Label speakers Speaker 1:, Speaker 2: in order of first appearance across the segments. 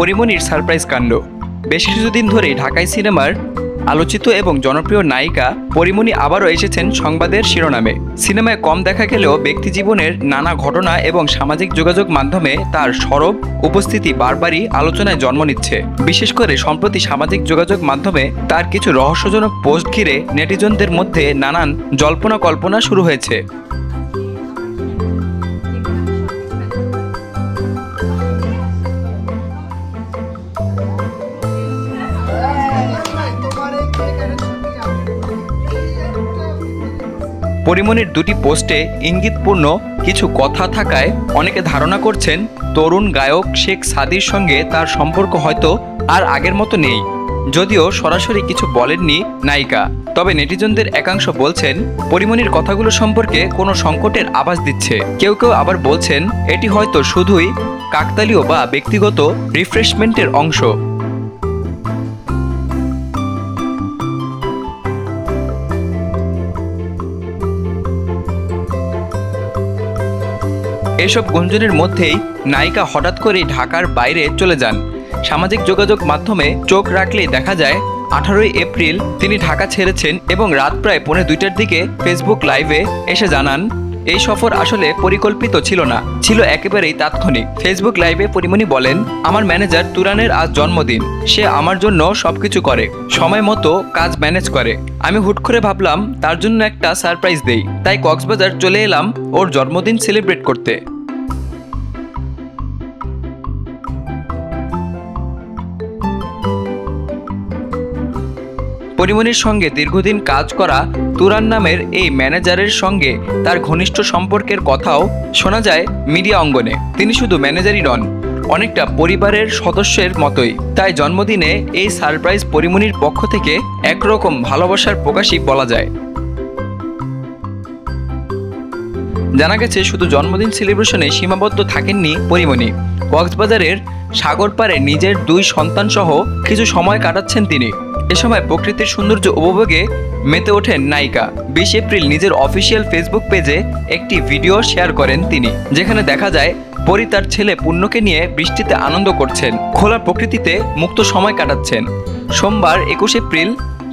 Speaker 1: পরিমণির surprise কাণ্ড। বেশ কিছুদিন ধরে ঢাকাই সিনেমার আলোচিত এবং জনপ্রিয় নায়িকা পরিমণি আবারও এসেছেন সংবাদের শিরোনামে। সিনেমায় কম দেখা গেলেও ব্যক্তি জীবনের নানা ঘটনা এবং সামাজিক যোগাযোগ মাধ্যমে তার সরব উপস্থিতি বারবারই আলোচনায় জন্ম নিচ্ছে। বিশেষ করে সম্প্রতি সামাজিক যোগাযোগ মাধ্যমে তার কিছু রহস্যজনক পোস্ট ঘিরে নেটিজনদের মধ্যে নানান জল্পনা কল্পনা শুরু হয়েছে। পরিমণির দুটি পোস্টে ইঙ্গিতপূর্ণ কিছু কথা থাকায় অনেকে ধারণা করছেন তরুণ গায়ক শেখ সাদির সঙ্গে তার সম্পর্ক হয়তো আর আগের মতো নেই। যদিও সরাসরি কিছু বলেননি নায়িকা। তবে নেটিজনদের একাংশ বলছেন পরিমণির কথাগুলো সম্পর্কে কোনো সংকটের আভাস দিচ্ছে। কেউ কেউ আবার বলছেন, এটি হয়তো শুধুই কাকতালীয় বা ব্যক্তিগত রিফ্রেশমেন্টের অংশ। এসব গুঞ্জনের মধ্যেই নায়িকা হঠাৎ করে ঢাকার বাইরে চলে যান। সামাজিক যোগাযোগ মাধ্যমে চোখ রাখলেই দেখা যায়, আঠারোই এপ্রিল তিনি ঢাকা ছেড়েছেন এবং রাত প্রায় পৌনে দুইটার দিকে ফেসবুক লাইভে এসে জানান এই সফর আসলে পরিকল্পিত ছিল না, ছিল একেবারেই তাৎক্ষণিক। ফেসবুক লাইভে পরিমণি বলেন, আমার ম্যানেজার তুরানের আজ জন্মদিন, সে আমার জন্য সবকিছু করে, সময় মতো কাজ ম্যানেজ করে। আমি হুট করে ভাবলাম, তার জন্য একটা সারপ্রাইজ দেই। তাই কক্সবাজার চলে এলাম ওর জন্মদিন সেলিব্রেট করতে। পরিমণির সঙ্গে দীর্ঘদিন কাজ করা তুরান নামের এই ম্যানেজারের সঙ্গে তার ঘনিষ্ঠ সম্পর্কের কথাও শোনা যায় মিডিয়া অঙ্গনে। তিনি শুধু ম্যানেজারই নন, অনেকটা পরিবারের সদস্যের মতোই। তাই জন্মদিনে এই সারপ্রাইজ পরিমণির পক্ষ থেকে একরকম ভালোবাসার প্রকাশই বলা যায়। জানা গেছে, শুধু জন্মদিন সেলিব্রেশনে সীমাবদ্ধ থাকেননি পরিমণি। কক্সবাজারের সাগর পাড়ে নিজের দুই সন্তানসহ কিছু সময় কাটাচ্ছেন তিনি। এ সময় প্রকৃতির সৌন্দর্য উপভোগে মেতে ওঠেন নায়িকা। বিশ এপ্রিল নিজের অফিসিয়াল ফেসবুক পেজে একটি ভিডিও শেয়ার করেন তিনি, যেখানে দেখা যায় পরি তার ছেলে পুণ্যকে নিয়ে বৃষ্টিতে আনন্দ করছেন, খোলা প্রকৃতিতে মুক্ত সময় কাটাচ্ছেন। সোমবার একুশ এপ্রিল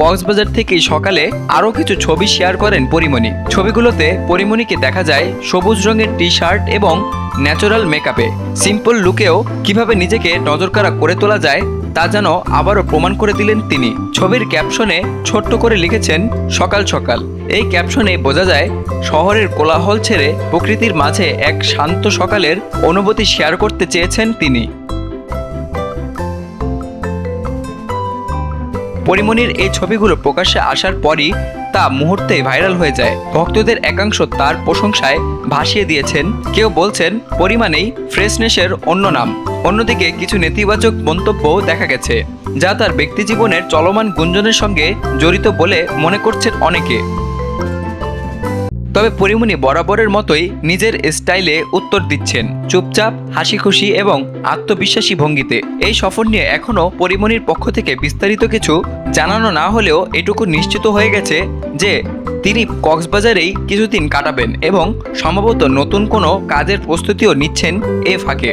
Speaker 1: কক্সবাজার থেকে সকালে আরও কিছু ছবি শেয়ার করেন পরিমণি। ছবিগুলোতে পরিমণিকে দেখা যায় সবুজ রঙের টি শার্ট এবং ন্যাচারাল মেকআপে। সিম্পল লুকেও কীভাবে নিজেকে নজরকাড়া করে তোলা যায় তা যেন আবারও প্রমাণ করে দিলেন তিনি। ছবির ক্যাপশনে ছোট্ট করে লিখেছেন, সকাল সকাল। এই ক্যাপশনে বোঝা যায়, শহরের কোলাহল ছেড়ে প্রকৃতির মাঝে এক শান্ত সকালের অনুভূতি শেয়ার করতে চেয়েছেন তিনি। পরিমণির এই ছবিগুলো প্রকাশ্যে আসার পরই তা মুহূর্তে ভাইরাল হয়ে যায়। ভক্তদের একাংশ তার প্রশংসায় ভাসিয়ে দিয়েছেন। কেউ বলছেন, পরিমাণেই ফ্রেশনেসের অন্য নাম। অন্যদিকে কিছু নেতিবাচক মন্তব্যও দেখা গেছে, যা তার ব্যক্তিজীবনের চলমান গুঞ্জনের সঙ্গে জড়িত বলে মনে করছেন অনেকে। তবে পরিমণি বরাবরের মতোই নিজের স্টাইলে উত্তর দিচ্ছেন। চুপচাপ হাসি খুশি এবং আত্মবিশ্বাসী ভঙ্গিতে। এই সফর নিয়ে এখনও পরিমণির পক্ষ থেকে বিস্তারিত কিছু জানানো না হলেও এটুকু নিশ্চিত হয়ে গেছে যে তিনি কক্সবাজারেই কিছুদিন কাটাবেন এবং সম্ভবত নতুন কোনো কাজের প্রস্তুতিও নিচ্ছেন এ ফাঁকে।